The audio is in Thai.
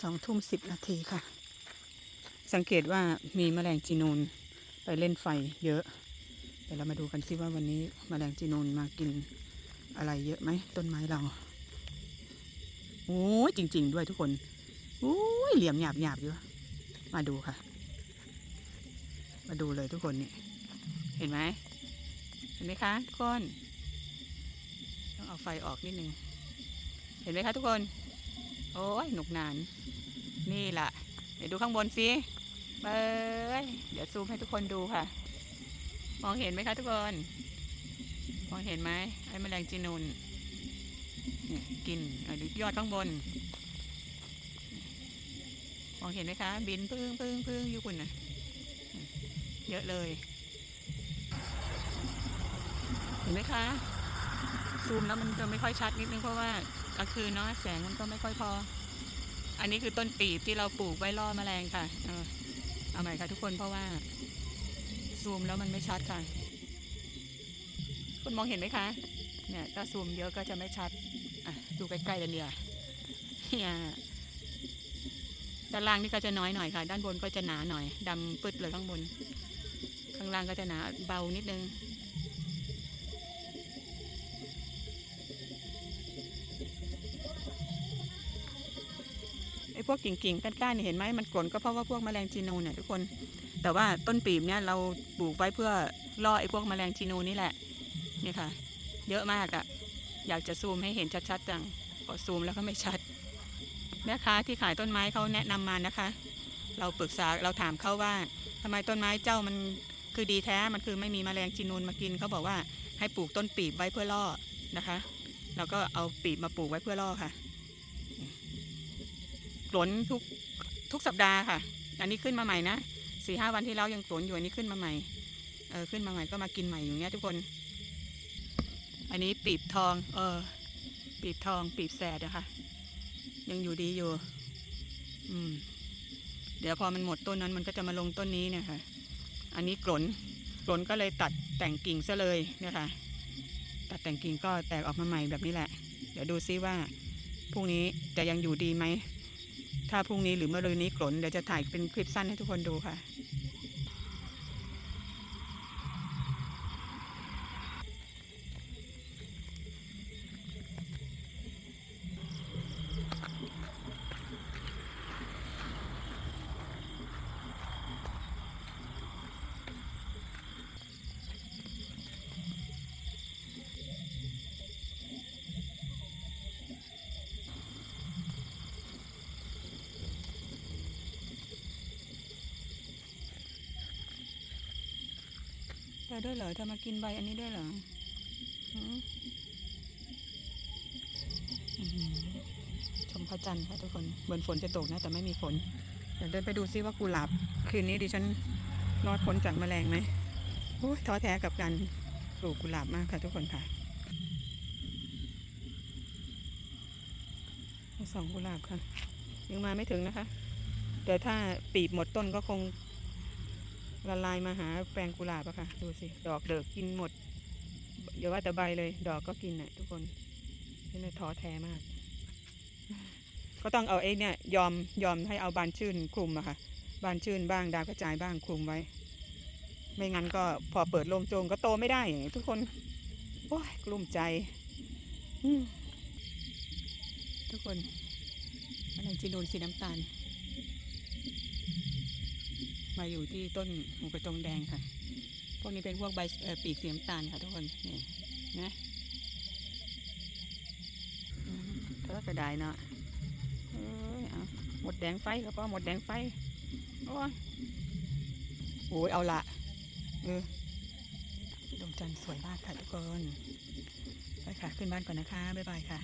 สองทุ่มสิบนาทีค่ะ สังเกตว่ามีแมลงจีนูนไปเล่นไฟเยอะเดี๋ยวเรามาดูกันซิว่าวันนี้แมลงจีนูนมากินอะไรเยอะไหมต้นไม้เราโอ้ยจริง ๆ ด้วยทุกคนโอ้ยเหลี่ยมหยาบหยาบอยู่มาดูค่ะ มาดูเลยทุกคนนี่เห็นไหมเห็นไหมคะทุกคนต้องเอาไฟออกนิดนึงเห็นไหมคะทุกคน โอ้ยหนุกหนาน นี่ล่ะ เดี๋ยวดูข้างบนสิเบ้ยเดี๋ยวซูมให้ทุกคนดูค่ะ มองเห็นไหมคะทุกคน มองเห็นไหมไอ้แมลงจีนูนเนี่ยกินดูยอดข้างบน มองเห็นไหมคะ บินพึ่งพึ่งพึ่งอยู่คุณนะเยอะเลย เห็นไหมคะ ซูมแล้วมันจะไม่ค่อยชัดนิดนึงเพราะว่า กลางคืนเนาะแสงมันก็ไม่ค่อยพอ อันนี้คือต้นปีบที่เราปลูกไว้ล่อแมลงค่ะ เออเอาใหม่ค่ะทุกคนเพราะว่า ซูมแล้วมันไม่ชัดค่ะ คุณมองเห็นไหมคะ เนี่ยถ้าซูมเยอะก็จะไม่ชัด อะ ดูใกล้ๆกันเดียวเนี่ยด้านล่างนี่ก็จะน้อยหน่อยค่ะ ด้านบนก็จะหนาหน่อยดำปึ๊ดเลยข้างบน ข้างล่างก็จะหนาเบานิดนึง พวกกิ่งๆก้านๆเนี่ยเห็นไหมมันกลนก็เพราะว่าพวกแมลงจีนูนเนี่ยทุกคน แต่ว่าต้นปีบเนี่ยเราปลูกไว้เพื่อล่อไอ้พวกแมลงจีนูนนี่แหละนี่ค่ะ เยอะมากอะ่ะ อยากจะซูมให้เห็นชัดๆจังพอซูมแล้วก็ไม่ชัดแม่ค้าที่ขายต้นไม้เขาแนะนำมานะคะ เราปรึกษาเราถามเขาว่าทำไมต้นไม้เจ้ามันคือดีแท้มันคือไม่มีแมลงจีนูนมากินเขาบอกว่าให้ปลูกต้นปีบไว้เพื่อล่อนะคะเราก็เอาปีบมาปลูกไว้เพื่อล่อค่ะ กลนทุกทุกสัปดาห์ค่ะ อันนี้ขึ้นมาใหม่นะสี่ห้าวันที่แล้วยังกลนอยู่อันนี้ขึ้นมาใหม่เออขึ้นมาใหม่ก็มากินใหม่อยู่เงี้ยทุกคน อันนี้ปีบทอง เออ ปีบทองปีบแสดนะคะยังอยู่ดีอยู่ อืม เดี๋ยวพอมันหมดต้นนั้นมันก็จะมาลงต้นนี้เนี่ยค่ะ อันนี้กลนกลนก็เลยตัดแต่งกิ่งซะเลยเนี่ยค่ะ ตัดแต่งกิ่งก็แตกออกมาใหม่แบบนี้แหละ เดี๋ยวดูซิว่าพรุ่งนี้จะยังอยู่ดีไหม ถ้าพรุ่งนี้หรือเมื่อรืนนี้กลนเดี๋ยวจะถ่ายเป็นคลิปสั้นให้ทุกคนดูค่ะ ได้ด้วยเหรอ เธอมากินใบอันนี้ด้วยเหรอชมพระจันทร์ค่ะทุกคนเหมือนฝนจะตกนะ แต่ไม่มีฝน เดี๋ยวเดินไปดูซิว่ากุหลาบ คืนนี้ดิฉันรอดพ้นจากแมลงไหมโอ้ยท้อแท้กับการปลูกกุหลาบมากค่ะทุกคนค่ะสองกุหลาบค่ะ ยังมาไม่ถึงนะคะแต่ถ้าปีบหมดต้นก็คง ละลายมาหาแปลงกุหลาบอะค่ะ ดูสิ ดอกเดิกกินหมดอย่าว่าแต่ใบเลย ดอกก็กินน่ะ ทุกคนนี่เลยท้อแท้มาก ก็ต้องเอาไอ้เนี่ย ยอมยอมให้เอาบานชื่นคลุมอะค่ะ บานชื่นบ้างดาวกระจายบ้างคลุมไว้ ไม่งั้นก็พอเปิดโลงโจงก็โตไม่ได้อย่างนี้ทุกคนโอ้ยกลุ้มใจทุกคนอะไรจีนูนสีน้ำตาล มาอยู่ที่ต้นหมูกระจงแดงค่ะ พวกนี้เป็นพวกใบปีกเสีน้ำตาลค่ะทุกคนนี่นะอืมเธอก็ได้เนาะเอ้ยเอาหมดแดงไฟก็พอหมดแดงไฟ โอ้ยโอ้ยเอาละเออดวงจันทร์สวยมากค่ะทุกคน ไปค่ะ ขึ้นบ้านก่อนนะคะ บ๊ายบายค่ะ